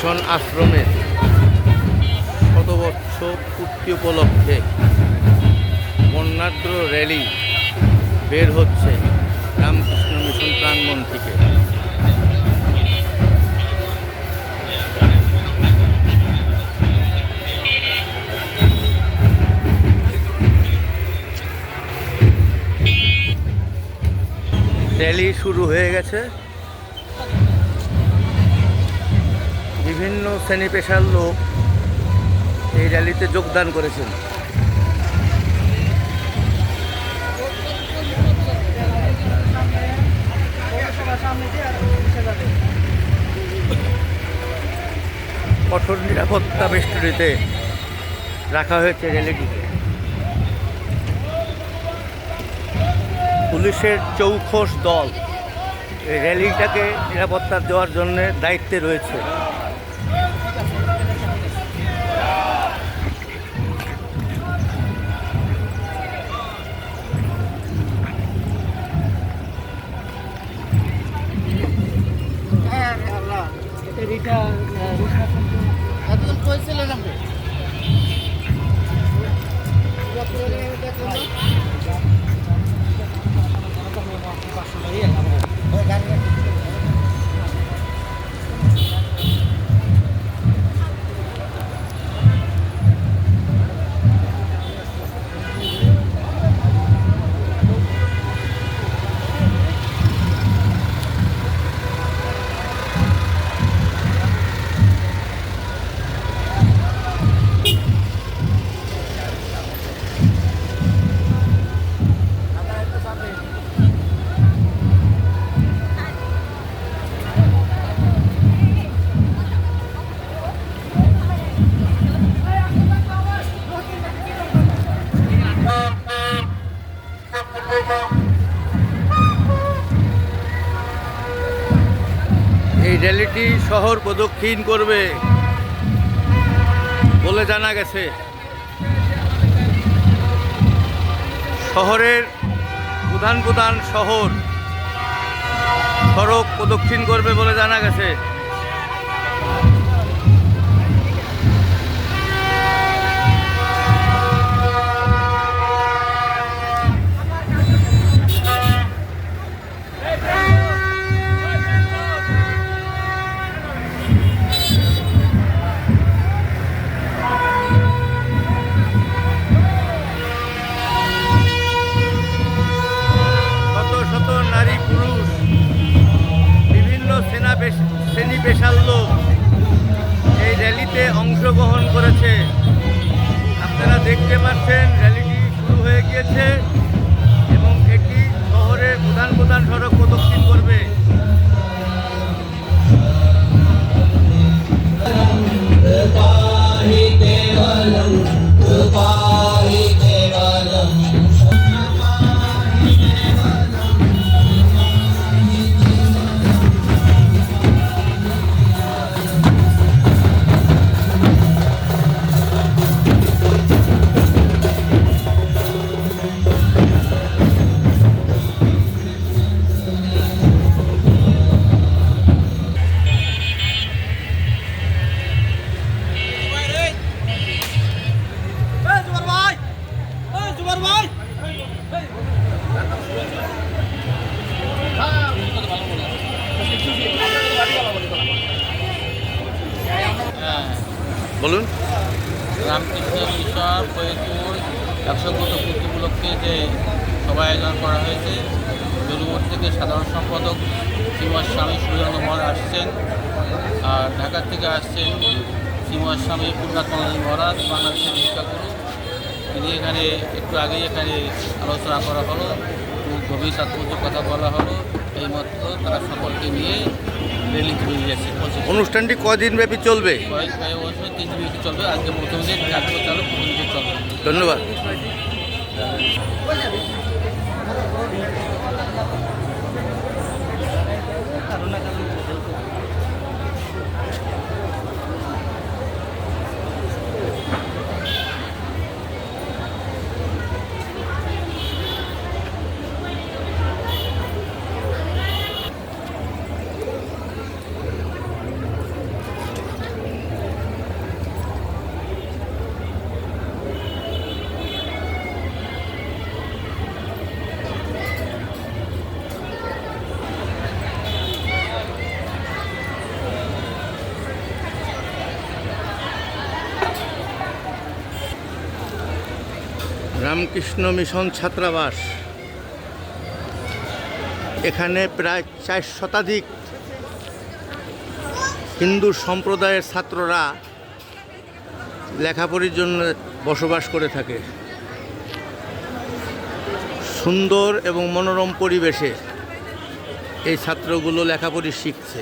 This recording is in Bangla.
মিশন আশ্রমের শতবর্ষ পূর্তি উপলক্ষে বর্ণাঢ্য র্যালি বের হচ্ছে রামকৃষ্ণ মিশন প্রাঙ্গণ থেকে। র্যালি শুরু হয়ে গেছে। বিভিন্ন শ্রেণি পেশার লোক এই র্যালিতে যোগদান করেছেন। কঠোর নিরাপত্তা বেষ্টনীতে রাখা হয়েছে র্যালিটিকে পুলিশের চৌখোশ দল এই র্যালিটাকে নিরাপত্তা দেওয়ার জন্য দায়িত্বে রয়েছে। এতদিন কইছিলেন আপনি এই র্যালিটি শহর প্রদক্ষিণ করবে বলে জানা গেছে। শহরের প্রধান প্রধান শহর সড়ক প্রদক্ষিণ করবে বলে জানা গেছে। পাচ্ছেন র্যালিটি শুরু হয়ে গিয়েছে এবং এটি শহরের প্রধান প্রধান সড়ক প্রদক্ষিণ করবে। বলুন। রামকৃষ্ণ মিশন ফরিদপুর একশো পূর্তি উপলক্ষে যে সভা আয়োজন করা হয়েছে বেলুমোড় থেকে সাধারণ সম্পাদক শ্রীমৎ স্বামী সূর্যানন্দ মহারাজ আসছেন, আর ঢাকা থেকে আসছেন শ্রীমৎ স্বামী পূর্ণাত্মানন্দ মহারাজ, বাংলাদেশের শিক্ষাগুরু তিনি এখানে একটু আগেই এখানে আলোচনা করা হলো একটু গভীর তাৎপর্য কথা বলা হলো। এই মতো তারা সকলকে নিয়ে রেলি বেরিয়েছে অনুষ্ঠানটি কদিন ব্যাপী চলবে? তিন দিন চলবে। আজকে প্রথম দিন কাজও চালু চলবে। ধন্যবাদ। রামকৃষ্ণ মিশন ছাত্রাবাস। এখানে প্রায় চার শতাধিক হিন্দু সম্প্রদায়ের ছাত্ররা লেখাপড়ির জন্য বসবাস করে থাকে। সুন্দর এবং মনোরম পরিবেশে এই ছাত্রগুলো লেখাপড়ি শিখছে।